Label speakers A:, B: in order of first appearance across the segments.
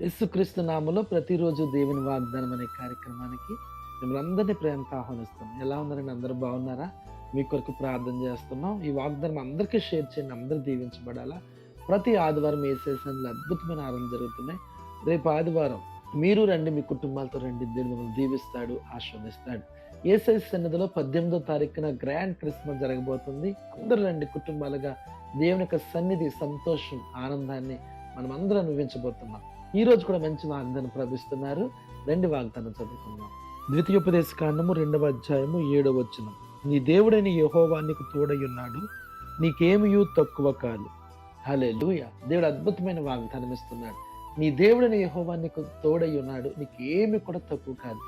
A: యేసుక్రీస్తు నామలో ప్రతిరోజు దేవుని వాగ్దానం అనే కార్యక్రమానికి మిమ్మల్ని అందరినీ ప్రేమతో ఆహ్వానిస్తాం ఎలా ఉన్నారండి? అందరూ బాగున్నారా? మీ కొరకు ప్రార్థన చేస్తున్నాం. ఈ వాగ్దానం అందరికీ షేర్ చేయండి. అందరూ దీవించబడాలా? ప్రతి ఆదివారం వేసేసంలో అద్భుతమైన ఆరంభం జరుగుతున్నాయి. రేపు ఆదివారం మీరు రండి మీ కుటుంబాలతో రండి. దేవుడు మిమ్మల్ని దీవిస్తాడు ఆస్వాదిస్తాడు ఏసై సన్నిధిలో పద్దెనిమిదో తారీఖున గ్రాండ్ క్రిస్మస్ జరగబోతుంది. అందరూ రండి కుటుంబాలుగా దేవుని యొక్క సన్నిధి సంతోషం ఆనందాన్ని మనం అందరూ అనుభవించబోతున్నాం. ఈ రోజు కూడా మంచి వాగ్దానం ప్రవేశిస్తున్నారు రెండు వాగ్దానం చదువుకుందాం. ద్వితీయోపదేశ కాండము రెండవ అధ్యాయము ఏడవ వచ్చిన నీ దేవుడైన యహోవా నీకు తోడయ్యున్నాడు నీకేమియూ తక్కువ కాదు. హలే దేవుడు అద్భుతమైన వాగ్దానం ఇస్తున్నాడు. నీ దేవుడైన యహోవా నీకు తోడయ్యున్నాడు ఉన్నాడు నీకు ఏమి కూడా తక్కువ కాదు.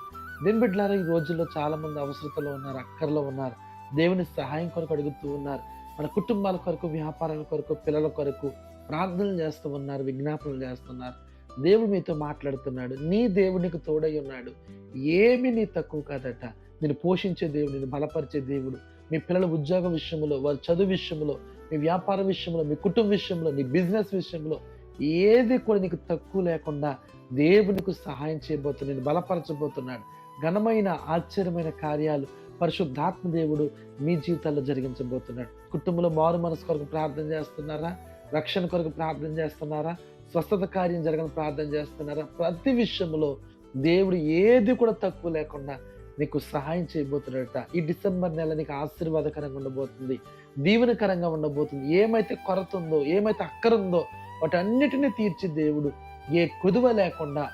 A: దేని బిడ్డలారా ఈ రోజుల్లో చాలా మంది అవసరతలో ఉన్నారు అక్కర్లో ఉన్నారు దేవుని సహాయం కొరకు అడుగుతూ ఉన్నారు. మన కుటుంబాల కొరకు వ్యాపారాల కొరకు పిల్లల కొరకు ప్రార్థనలు చేస్తూ ఉన్నారు విజ్ఞాపనలు చేస్తున్నారు. దేవుడు మీతో మాట్లాడుతున్నాడు. నీ దేవునికి తోడై ఉన్నాడు. ఏమి నీ తక్కువ కాదట. నేను పోషించే దేవుడు నేను బలపరిచే దేవుడు. మీ పిల్లల ఉద్యోగ విషయంలో వారి చదువు విషయంలో మీ వ్యాపార విషయంలో మీ కుటుంబ విషయంలో నీ బిజినెస్ విషయంలో ఏది కూడా నీకు తక్కువ లేకుండా దేవునికి సహాయం చేయబోతున్నాడు నేను బలపరచబోతున్నాడు. ఘనమైన ఆశ్చర్యమైన కార్యాలు పరిశుద్ధాత్మ దేవుడు మీ జీవితాల్లో జరిగించబోతున్నాడు. కుటుంబంలో మారు మనసు కొరకు ప్రార్థన చేస్తున్నారా? రక్షణ కొరకు ప్రార్థన చేస్తున్నారా? స్వస్థత కార్యం జరగని ప్రార్థన చేస్తున్నారా? ప్రతి విషయంలో దేవుడు ఏది కూడా తక్కువ లేకుండా నీకు సహాయం చేయబోతున్నాడట. ఈ డిసెంబర్ నెల నీకు ఆశీర్వాదకరంగా ఉండబోతుంది. దీవెనకరంగా ఉండబోతుంది. ఏమైతే కొరత ఉందో ఏమైతే అక్కర ఉందో వాటన్నిటిని తీర్చి దేవుడు ఏ కుదువ లేకుండా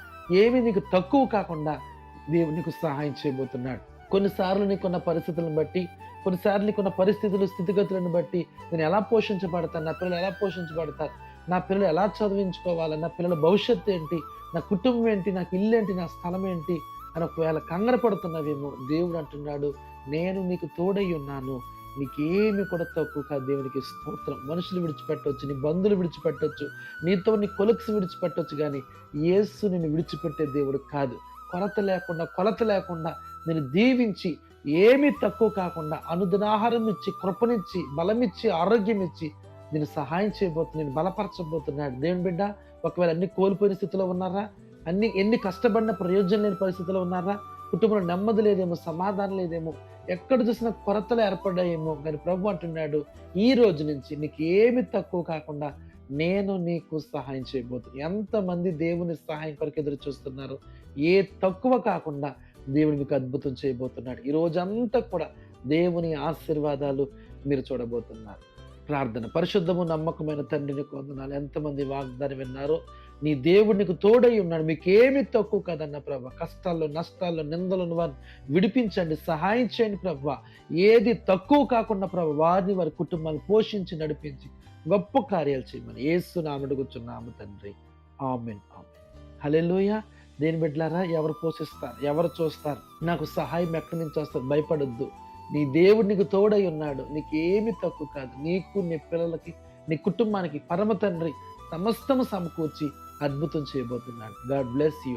A: ఏమి నీకు తక్కువ కాకుండా దేవుడు నీకు సహాయం చేయబోతున్నాడు. కొన్నిసార్లు నీకున్న పరిస్థితులను బట్టి కొన్నిసార్లు నీకున్న పరిస్థితులు స్థితిగతులను బట్టి నేను ఎలా పోషించబడతాను నా పిల్లలు ఎలా పోషించబడతారు నా పిల్లలు ఎలా చదివించుకోవాలి? నా పిల్లల భవిష్యత్తు ఏంటి? నా కుటుంబం ఏంటి? నాకు ఇల్లు ఏంటి? నా స్థలం ఏంటి? అని ఒకవేళ కంగారు పడుతున్నావేమో దేవుడు అంటున్నాడు నేను నీకు తోడై ఉన్నాను. నీకేమి కూడా తక్కువ కాదు. దేవునికి స్తోత్రం. మనుషులు విడిచిపెట్టవచ్చు నీ బంధువులు విడిచిపెట్టవచ్చు నీతో నీ కొలుక్స్ విడిచిపెట్టవచ్చు కానీ యేసు నిన్ను విడిచిపెట్టే దేవుడు కాదు. కొరత లేకుండా కొలత లేకుండా నేను దీవించి ఏమీ తక్కువ కాకుండా అనుదినాహారం ఇచ్చి కృపనిచ్చి బలమిచ్చి ఆరోగ్యం ఇచ్చి నేను సహాయం చేయబోతున్నా నేను బలపరచబోతున్నాడు. దేవుని బిడ్డ ఒకవేళ అన్ని కోల్పోయిన స్థితిలో ఉన్నారా? అన్ని ఎన్ని కష్టపడిన ప్రయోజనం లేని పరిస్థితిలో ఉన్నారా? కుటుంబంలో నెమ్మది లేదేమో సమాధానం లేదేమో ఎక్కడ చూసినా కొరతలు ఏర్పడ్డాయేమో. కానీ ప్రభు అంటున్నాడు ఈ రోజు నుంచి నీకు ఏమి తక్కువ కాకుండా నేను నీకు సహాయం చేయబోతున్నాను ఎంతమంది దేవుని సహాయం కొరకు ఎదురు చూస్తున్నారు? ఏ తక్కువ కాకుండా దేవుడు మీకు అద్భుతం చేయబోతున్నాడు. ఈ రోజంతా కూడా దేవుని ఆశీర్వాదాలు మీరు చూడబోతున్నారు. ప్రార్థన. పరిశుద్ధము నమ్మకమైన తండ్రిని కొందనాలు ఎంతమంది వాగ్దానం విన్నారో నీ దేవుడు నీకు తోడై ఉన్నాడు. మీకు ఏమి తక్కువ కదన్న ప్రభ. కష్టాల్లో నష్టాల్లో నిందలను వారిని విడిపించండి సహాయం చేయండి ప్రభ. ఏది తక్కువ కాకుండా ప్రభ వారిని వారి కుటుంబాలు పోషించి నడిపించి గొప్ప కార్యాలు చేయమని ఏసు నామడుగుచున్నాము తండ్రి. Amen amen. హలెలుయ దేని బిడ్డలారా ఎవరు పోషిస్తారు? ఎవరు చూస్తారు? నాకు సహాయం ఎక్కడి నుంచి వస్తారు భయపడొద్దు. నీ దేవుడు నీకు తోడై ఉన్నాడు. నీకు ఏమి తక్కువ కాదు. నీకు నీ పిల్లలకి నీ కుటుంబానికి పరమ తండ్రి సమస్తము సమకూర్చి అద్భుతం చేయబోతున్నాడు. God bless you